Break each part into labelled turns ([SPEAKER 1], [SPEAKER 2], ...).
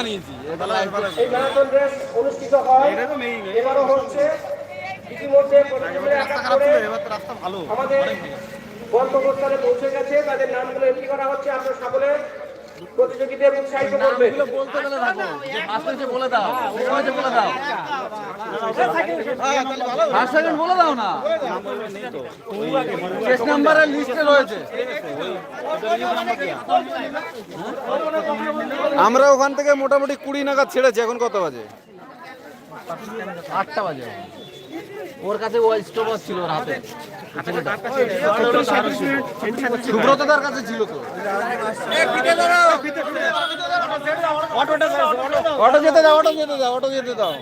[SPEAKER 1] বানিয়েছি
[SPEAKER 2] এই marathon race অনুষ্ঠিত হয় এবারও হচ্ছে ইতিমধ্যে আমাদের গন্তব্যস্থলে পৌঁছে গেছে তাদের নামগুলো এন্ট্রি করা হচ্ছে আপনারা সকলে প্রতিযোগীদের উৎসাহিত করবেন
[SPEAKER 1] বলতে গেলে থাকো যে ফার্স্ট বলে দাও সেকেন্ড বলে দাও। ফার্স্ট সেকেন্ড বলে দাও না। শেষ নাম্বারের লিস্টে রয়েছে।
[SPEAKER 3] আমরা ওখান থেকে মোটামুটি কুড়ি নাগাদ ছেড়েছি এখন কত বাজে?
[SPEAKER 1] আটটা বাজে। ওর কাছে ও স্টপ ছিল ওর হাতে। সুব্রতদার কাছে ছিল তো।
[SPEAKER 3] অটো যেতে দাও অটো যেতে দাও অটো যেতে দাও।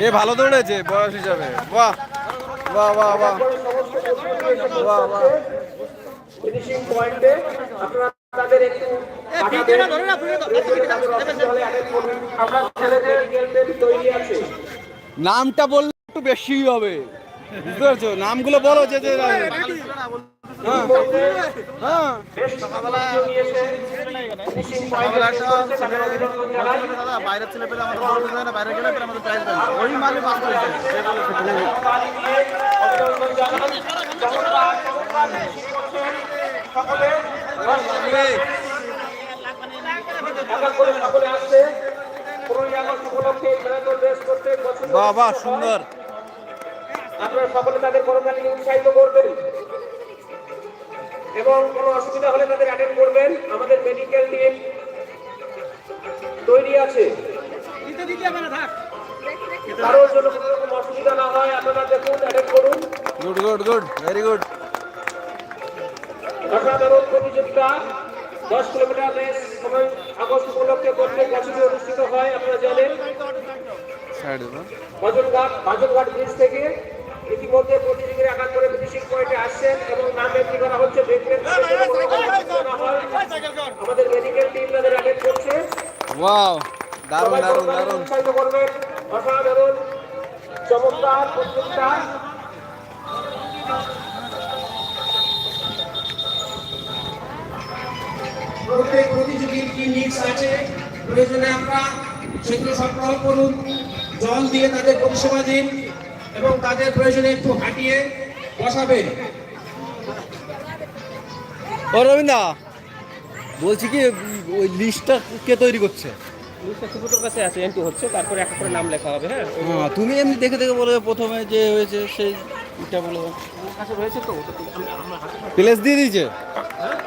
[SPEAKER 3] এ ভালো দৌড়েছে বয়স হিসাবে বাহ বাহ বাহ বাহ বাহ বাহ
[SPEAKER 2] ফিনিশিং পয়েন্টে আপনারা তাদের একটু পাঠাবেন। তাদের অফিসে হলে attend করবেন। আমরা ছেলেদের তৈরি আছে
[SPEAKER 3] নামটা বললে একটু বেশি হবে বুঝতে পারছ? নামগুলো বলো যে যে হ্যাঁ হ্যাঁ।
[SPEAKER 1] বাইরের ছেলে পেলে আমাদের বাইরে গেলে আমাদের প্রাইজ ওই মালে পাস করেছে
[SPEAKER 3] বাহ সুন্দর।
[SPEAKER 2] আপনারা সকলে তাদের করোনাকে উৎসাহিত করবেন। এবং কোনো অসুবিধা হলে তাদের অ্যাটেন্ড করবেন। আমাদের মেডিকেল টিম তৈরি আছে। কারোর জন্য কোনো রকম অসুবিধা না হয় আপনারা দেখুন অ্যাটেন্ড করুন।
[SPEAKER 3] Good good good very good
[SPEAKER 2] অসাধারণ প্রতিযোগিতা। দশ কিলোমিটার রেস সময় আগস্ট উপলক্ষে প্রত্যেক বছরই অনুষ্ঠিত হয় আপনারা জানেন। ব্রিজ থেকে ইতিমধ্যে প্রতিযোগীরা একাত করে ফিনিশিং পয়েন্টে আসছেন এবং নাম এন্ট্রি করা হচ্ছে। আমাদের মেডিকেল টিম তাদের অ্যাটেন্ড করছে।
[SPEAKER 3] ওয়াও দারুণ দারুণ দারুণ।
[SPEAKER 2] উৎসাহিত করবেন। অসাধারণ চমৎকার প্রতিযোগিতা প্রত্যেক প্রতিযোগীর কি নিডস আছে প্রয়োজনে আমরা সেগুলো সরবরাহ করুন। জল দিয়ে তাদের পরিষেবা দিন। এবং তাদের প্রয়োজনে একটু হাঁটিয়ে বসাবেন।
[SPEAKER 3] ও রবীন্দা বলছি কি ওই লিস্টটা কে তৈরি করছে?
[SPEAKER 4] সুব্রতর কাছে আছে এন্ট্রি হচ্ছে তারপরে একটা করে নাম লেখা হবে হ্যাঁ?
[SPEAKER 3] হ্যাঁ তুমি এমনি দেখে দেখে বলে প্রথমে যে হয়েছে সেই এটা বলে।
[SPEAKER 4] কাছে রয়েছে তো
[SPEAKER 3] প্লেস দিয়ে দিয়েছে?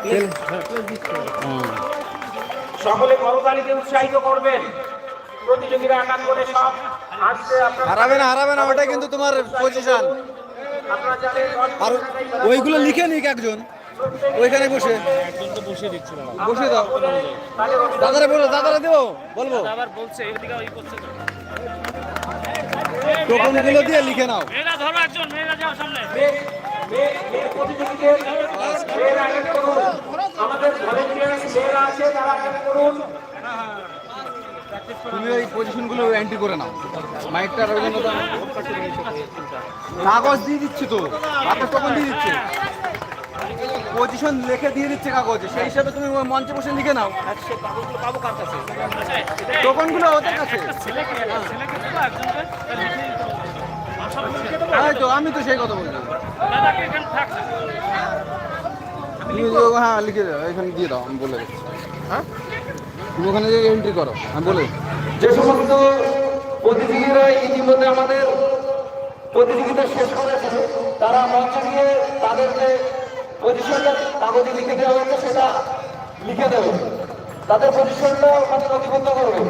[SPEAKER 4] হ্যাঁ
[SPEAKER 3] হ্যাঁ
[SPEAKER 2] সকলে করতালিতে উৎসাহিত করবেন। প্রতিযোগীরা একাত করে সব। আসছে
[SPEAKER 3] হারাবে না হারাবে না ওটা কিন্তু তোমার পজিশন আর ওইগুলো লিখে নিক একজন ওইখানে বসে। বসে দাও। দাদারে বলো দাদারে দেবো? বলব?
[SPEAKER 4] আবার বলছে এদিকে ওই করছে তো
[SPEAKER 3] টোকনগুলো দিয়ে লিখে নাও।
[SPEAKER 4] মেয়েরা ধরো একজন মেয়েরা যাও সামনে।
[SPEAKER 2] মে- মে- মে- প্রতিযোগীদের মেয়েরা attend করুন। আমাদের মেয়েরা আছে তারা করুন।
[SPEAKER 3] তুমি ওই পজিশনগুলো এন্ট্রি করে নাও। মাইকটা রবীন্দ্র দাও। কাগজ দিয়ে দিচ্ছে তো। হাতে টোকন দিয়ে দিচ্ছে। পজিশন লিখে দিয়ে দিচ্ছে কাগজে। সেই হিসাবে তুমি ওই মঞ্চে বসে লিখে নাও। টোকনগুলো ওদের কাছে।
[SPEAKER 4] দেবো
[SPEAKER 3] এই তো আমি তো সেই কথা বলছি হ্যাঁ লিখে দাও। এখানে দিয়ে দাও আমি বলে দিচ্ছি। হ্যাঁ? ওখানে যে এন্ট্রি করো, আমি বলে
[SPEAKER 2] যে সমস্ত প্রতিযোগীরা ইতিমধ্যে আমাদের প্রতিযোগিতা শেষ করেছে তারা মঞ্চে গিয়ে তাদের যে পজিশনটা কাগজে লিখে দেওয়া হয়েছে, সেটা লিখে দেবে। তাদের পজিশনটা ওখানে নথিবদ্ধ করবে।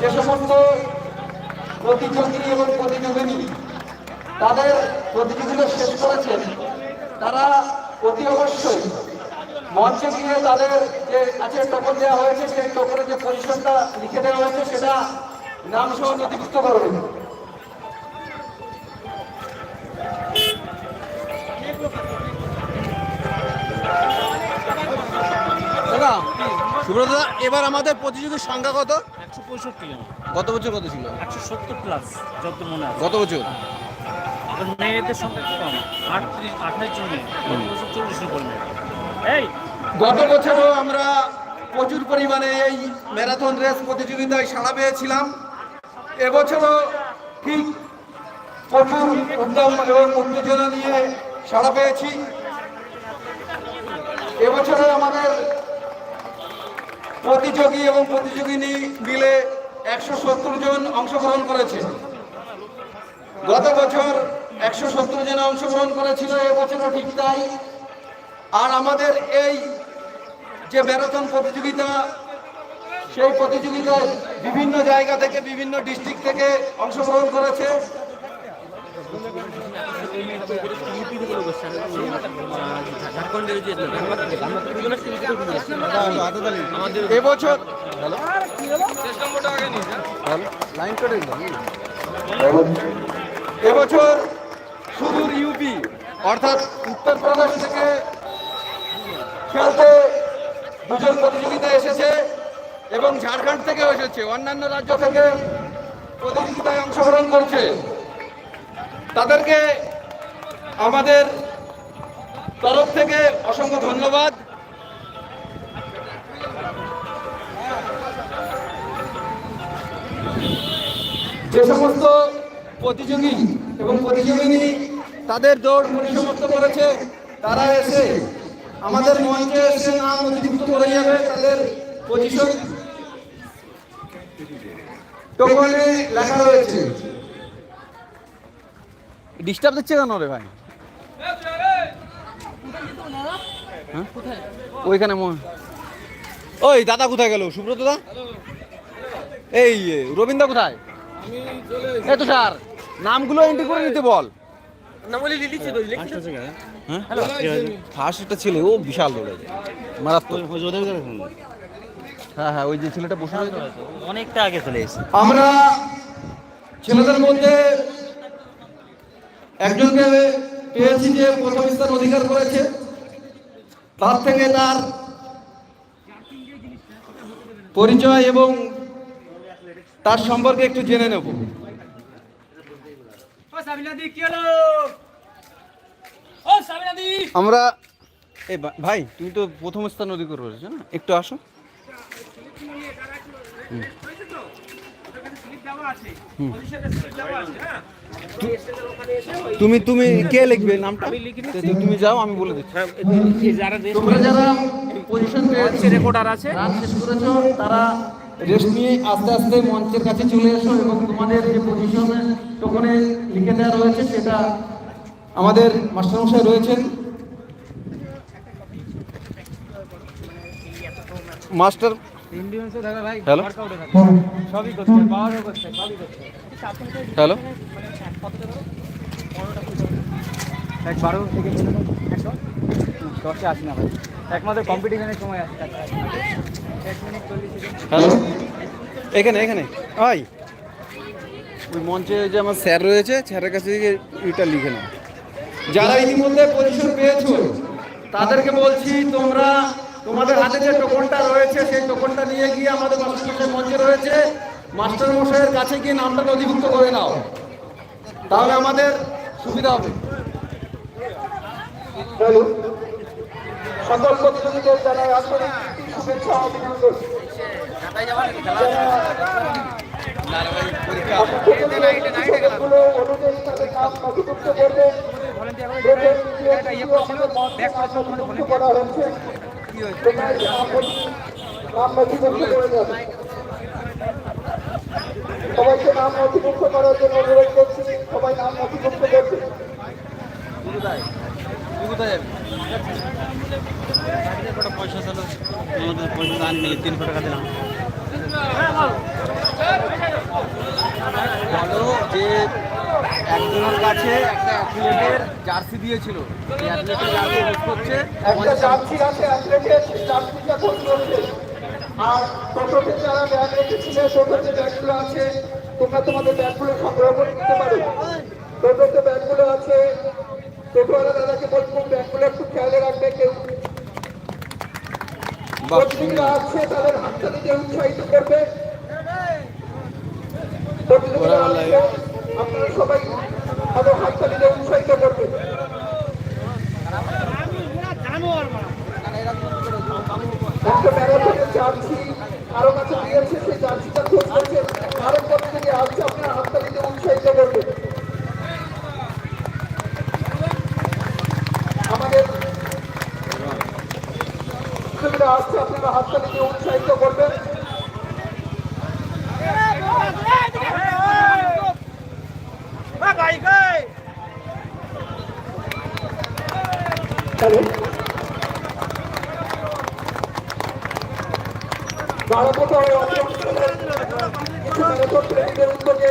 [SPEAKER 2] যে সমস্ত প্রতিযোগী এবং প্রতিযোগিনী তাদের প্রতিযোগিতা শেষ করেছেন, তারা অতি অবশ্যই মঞ্চে গিয়ে তাদের যে কাছে টোকন দেওয়া হয়েছে সেই টোকনে যে পজিশনটা লিখে দেওয়া হয়েছে সেটা নাম সহ নথিভুক্ত করবেন
[SPEAKER 3] দাদা সুব্রত দা, এবার আমাদের প্রতিযোগীর সংখ্যা কত?
[SPEAKER 4] একশো পঁয়ষট্টি
[SPEAKER 3] গত বছর কত ছিল?
[SPEAKER 4] একশো সত্তর প্লাস যত মনে আছে।
[SPEAKER 3] গত বছর?
[SPEAKER 4] মেয়েদের সংখ্যা কম। আটত্রিশ আঠাশ জন মেয়ে চল্লিশ জন মেয়ে এই
[SPEAKER 3] গত বছরও আমরা প্রচুর পরিমাণে এই ম্যারাথন রেস প্রতিযোগিতায় সাড়া পেয়েছিলাম। এবছরও ঠিক প্রচুর উদ্যম এবং উত্তেজনা নিয়ে সাড়া পেয়েছি। এবছরে আমাদের প্রতিযোগী এবং প্রতিযোগিনী মিলে একশো সত্তর জন অংশগ্রহণ করেছে। গত বছর একশো সত্তর জন অংশগ্রহণ করেছিল, এবছরও ঠিক তাই। আর আমাদের এই যে ম্যারাথন প্রতিযোগিতা, সেই প্রতিযোগিতায় বিভিন্ন জায়গা থেকে, বিভিন্ন ডিস্ট্রিক্ট থেকে অংশগ্রহণ করেছে। এবছর সুদূর ইউপি, অর্থাৎ উত্তরপ্রদেশ থেকে খেলতে দুজন প্রতিযোগিতা এসেছে এবং ঝাড়খণ্ড থেকেও এসেছে। অন্যান্য রাজ্য থেকে প্রতিযোগিতায় অংশগ্রহণ করছে। তাদেরকে আমাদের তরফ থেকে অসংখ্য ধন্যবাদ। যে সমস্ত প্রতিযোগী এবং প্রতিযোগিনী তাদের দৌড় পরিসমাপ্ত করেছে, তারা এসে আমাদের মঞ্চে এসে নাম নথিভুক্ত করে যাবে তাদের পজিশন টোকনে লেখা রয়েছে। ডিস্টার্ব দিচ্ছে কেন রে ভাই? হ্যাঁ? ওইখানে ওই দাদা কোথায় গেল? সুব্রত দা? এই রবীন্দ্র কোথায়? এই তো স্যার, নামগুলো এন্ট্রি করে নিতে বল। ফার্স্ট একটা ছেলে ও বিশাল দৌড়ে মারাত্মক। হ্যাঁ হ্যাঁ ওই যে ছেলেটা বসে
[SPEAKER 4] অনেকটা আগে চলে এসেছে।
[SPEAKER 3] আমরা ছেলেদের মধ্যে একজনকে পেয়েছি যে প্রথম স্থান অধিকার করেছে। তার থেকে তার পরিচয় এবং তার সম্পর্কে একটু জেনে নেব। আমরা এই ভাই তুমি তো প্রথম স্থান অধিকার করেছ না একটু আসো। তুমি তুমি কে লিখবে নামটা? তুমি যাও আমি বলে দিচ্ছি। তোমরা যারা পজিশন
[SPEAKER 4] রেকর্ডার আছে।
[SPEAKER 3] তারা রেস্ট নিয়ে আস্তে আস্তে মঞ্চের কাছে চলে এসো এবং তোমাদের যে পজিশন টোকনে লিখে দেওয়া রয়েছে সেটা আমাদের মাস্টারমশাই রয়েছেন। মাস্টার হ্যালো হ্যালো
[SPEAKER 4] এক বারো থেকে একশো দশে আসি না ভাই। একমাত্র কম্পিটিশনের সময় আসছে
[SPEAKER 3] হ্যালো? এখানে এখানে। ভাই। ওই মঞ্চে যে আমার স্যার রয়েছে, স্যারের কাছে এটা লিখে নাও। যারা ইতিমধ্যে পজিশন পেয়েছ, তাদেরকে বলছি, তোমরা তোমাদের হাতে যে টোকনটা রয়েছে, সেই টোকনটা নিয়ে গিয়ে আমাদের মাস্টারমশাই মঞ্চে রয়েছে। মাস্টার মশাইয়ের কাছে গিয়ে নামটা নথিভুক্ত করে নাও। তাহলে আমাদের সুবিধা হবে।
[SPEAKER 5] সকল প্রতিযোগীদের জানাই আন্তরিক শুভেচ্ছা নাম নথিভুক্ত সবাইকে নাম নথিভুক্ত করার জন্য অনুরোধ করছি সবাই নাম নথিভুক্ত করছে
[SPEAKER 3] একটা অ্যাথলেটের জার্সি দিয়েছিল। করছে।
[SPEAKER 5] একটা জার্সি আছে অ্যাথলেটের জার্সিটা কোন আর টোটোতে যারা ব্যাগ আছে, তোমরা তোমাদের ব্যাগগুলো সংগ্রহ করে নিতে পারো। টোটোতে ব্যাগগুলো আছে টোটোওয়ালা দাদাকে বলব ব্যাগগুলো একটু খেয়ালে রাখবে কেউ। প্রতিযোগীরা আসছে তাদের হাততালি দিয়ে উৎসাহিত করবে। প্রতিযোগীরা অবশ্যই আপনারা হাততালি দিয়ে উৎসাহিত করবেন। উদ্যোগে